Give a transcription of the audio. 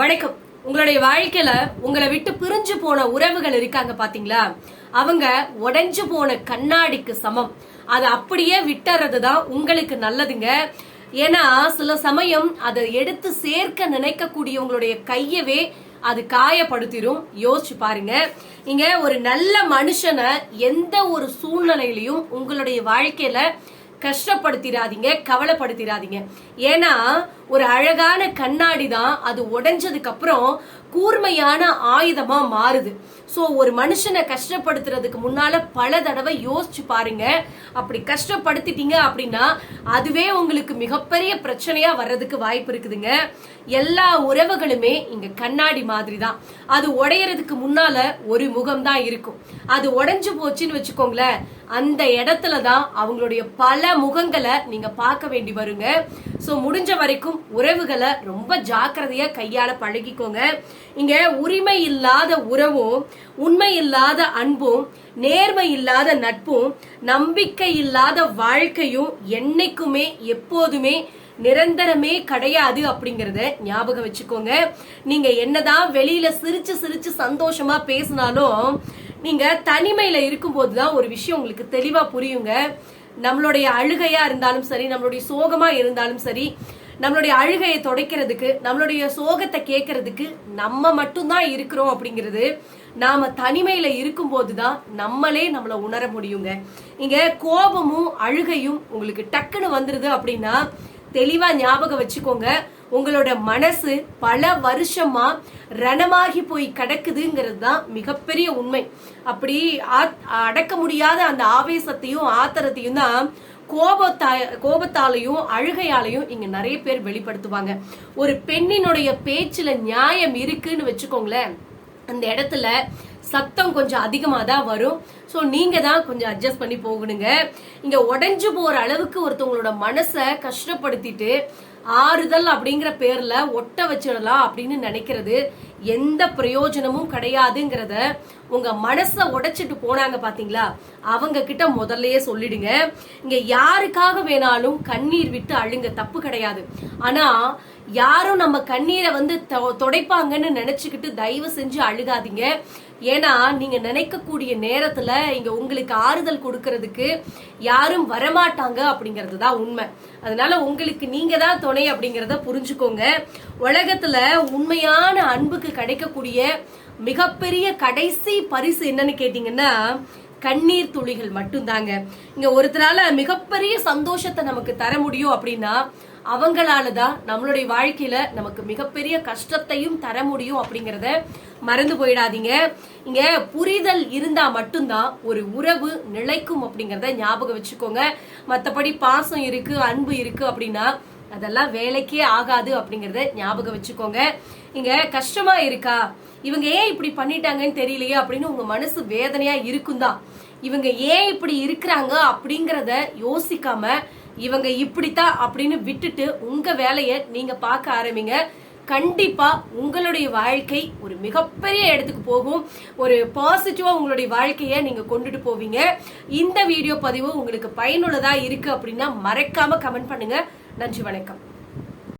வணக்கம். உங்களுடைய வாழ்க்கையில உங்களை விட்டு பிரிஞ்சு போன உறவுகள் இருக்காங்க பாத்தீங்களா? அவங்க உடைஞ்சு போன கண்ணாடிக்கு சமம். அதை அப்படியே விட்டுறது தான் உங்களுக்கு நல்லதுங்க. ஏன்னா சில சமயம் அதை எடுத்து சேர்க்க நினைக்கக்கூடிய உங்களுடைய கையவே அது காயப்படுத்திடும் யோசிச்சு பாருங்க. நீங்க ஒரு நல்ல மனுஷனை எந்த ஒரு சூழ்நிலையிலையும் உங்களுடைய வாழ்க்கையில கஷ்டப்படுத்திடாதீங்க கவலைப்படுத்திடாதீங்க ஏன்னா ஒரு அழகான கண்ணாடி தான் அது உடைஞ்சதுக்கு அப்புறம் கூர்மையான ஆயுதமா மாறுது. ஸோ ஒரு மனுஷனை கஷ்டப்படுத்துறதுக்கு முன்னால பல தடவை யோசிச்சு பாருங்க. அப்படி கஷ்டப்படுத்திட்டீங்க அப்படின்னா அதுவே உங்களுக்கு மிகப்பெரிய பிரச்சனையா வர்றதுக்கு வாய்ப்பு இருக்குதுங்க. எல்லா உறவுகளுமே இங்க கண்ணாடி மாதிரி தான் அது உடையறதுக்கு முன்னால ஒரு முகம் தான் இருக்கும். அது உடைஞ்சு போச்சுன்னு வச்சுக்கோங்களேன். அந்த இடத்துல தான் அவங்களுடைய பல முகங்களை நீங்க பார்க்க வேண்டி வருங்க. ஸோ முடிஞ்ச வரைக்கும் உறவுகளை ரொம்ப ஜாக்கிரதையா கையால பழகிக்கோங்க. இங்க உரிமை இல்லாத உறவும் உண்மை இல்லாத அன்பும் நேர்மை இல்லாத நட்பும் நம்பிக்கை இல்லாத வாழ்க்கையும் என்னைக்குமே எப்போதுமே நிரந்தரமே கிடையாது அப்படிங்கறத ஞாபகம் வச்சுக்கோங்க. நீங்க என்னதான் வெளியில சிரிச்சு சிரிச்சு சந்தோஷமா பேசினாலும் நீங்க தனிமையில இருக்கும்போது தான் ஒரு விஷயம் உங்களுக்கு தெளிவா புரியுங்க. நம்மளுடைய அழுகையா இருந்தாலும் சரி நம்மளுடைய சோகமா இருந்தாலும் சரி நம்மளுடைய அழுகையை துடைக்கிறதுக்கு நம்மளுடைய சோகத்தை கேட்கறதுக்கு நம்ம மட்டும்தான் இருக்கிறோம் அப்படிங்கிறது நாம தனிமையில இருக்கும்போது தான் நம்மளே நம்மளை உணர முடியுங்க. இங்க கோபமும் அழுகையும் உங்களுக்கு டக்குன்னு வந்துருது அப்படின்னா தெளிவா ஞாபகம் வச்சுக்கோங்க. உங்களோட மனசு பல வருஷமா ரணமாகி போய் கிடக்குதுங்கிறது தான் மிகப்பெரிய உண்மை. அப்படி அடக்க முடியாத அந்த ஆவேசத்தையும் ஆத்திரத்தையும் தான் கோபத்தா கோபத்தாலையும் அழுகையாலையும் இங்க நிறைய பேர் வெளிப்படுத்துவாங்க. ஒரு பெண்ணினுடைய பேச்சுல நியாயம் இருக்குன்னு வச்சுக்கோங்களேன். அந்த இடத்துல சத்தம் கொஞ்சம் அதிகமாக தான் வரும். ஸோ நீங்கள் தான் கொஞ்சம் அட்ஜஸ்ட் பண்ணி போகணுங்க. இங்கே உடஞ்சு போகிற அளவுக்கு ஒருத்தவங்களோட மனசை கஷ்டப்படுத்திட்டு ஆறுதல் அப்படிங்கிற பேர்ல ஒட்ட வச்சிடலாம் அப்படின்னு நினைக்கிறது எந்த பிரயோஜனமும் கிடையாதுங்கிறத உங்க மனசை உடைச்சிட்டு போனாங்க பாத்தீங்களா? அவங்க கிட்ட முதல்லயே சொல்லிடுங்க. இங்க யாருக்காக வேணாலும் கண்ணீர் விட்டு அழுங்க தப்பு கிடையாது. ஆனா யாரும் நம்ம கண்ணீரை வந்து தொடைப்பாங்கன்னு நினைச்சுக்கிட்டு தயவு செஞ்சு அழுகாதீங்க ஏன்னா நீங்க நினைக்கக்கூடிய நேரத்துல இங்க உங்களுக்கு ஆறுதல் கொடுக்கறதுக்கு யாரும் வரமாட்டாங்க அப்படிங்கிறது தான் உண்மை. அதனால உங்களுக்கு நீங்க தான் துணை அப்படிங்கிறத புரிஞ்சுக்கோங்க. உலகத்துல உண்மையான அன்புக்கு கிடைக்கக்கூடிய மிகப்பெரிய கடைசி பரிசு என்னன்னு கேட்டீங்கன்னா கண்ணீர் துளிகள் மட்டும்தாங்க. இங்க ஒருத்தரால மிகப்பெரிய சந்தோஷத்தை நமக்கு தர முடியும் அப்படின்னா அவங்களால தான் நம்மளுடைய வாழ்க்கையில நமக்கு மிகப்பெரிய கஷ்டத்தையும் தர முடியும் அப்படிங்கறத மறந்து போயிடாதீங்க. இங்க புரிதல் இருந்தா மட்டும்தான் ஒரு உறவு நிலைக்கும் அப்படிங்கறத ஞாபகம் வச்சுக்கோங்க. மத்தபடி பாசம் இருக்கு அன்பு இருக்கு அப்படின்னா அதெல்லாம் வேலைக்கே ஆகாது அப்படிங்கறத ஞாபகம் வச்சுக்கோங்க. இங்க கஷ்டமா இருக்கா? இவங்க ஏன் இப்படி பண்ணிட்டாங்கன்னு தெரியலையே அப்படின்னு உங்க மனசு வேதனையா இருக்கும் தான் இவங்க ஏன் இப்படி இருக்கிறாங்க அப்படிங்கறத யோசிக்காம இவங்க இப்படித்தான் அப்படின்னு விட்டுட்டு உங்க வேலையை நீங்க பார்க்க ஆரம்பிங்க. கண்டிப்பா உங்களுடைய வாழ்க்கை ஒரு மிகப்பெரிய இடத்துக்கு போகும். ஒரு பாசிட்டிவா உங்களுடைய வாழ்க்கைய நீங்க கொண்டுட்டு போவீங்க. இந்த வீடியோ பதிவு உங்களுக்கு பயனுள்ளதா இருக்கு அப்படின்னா மறக்காம கமெண்ட் பண்ணுங்க. நன்றி வணக்கம்.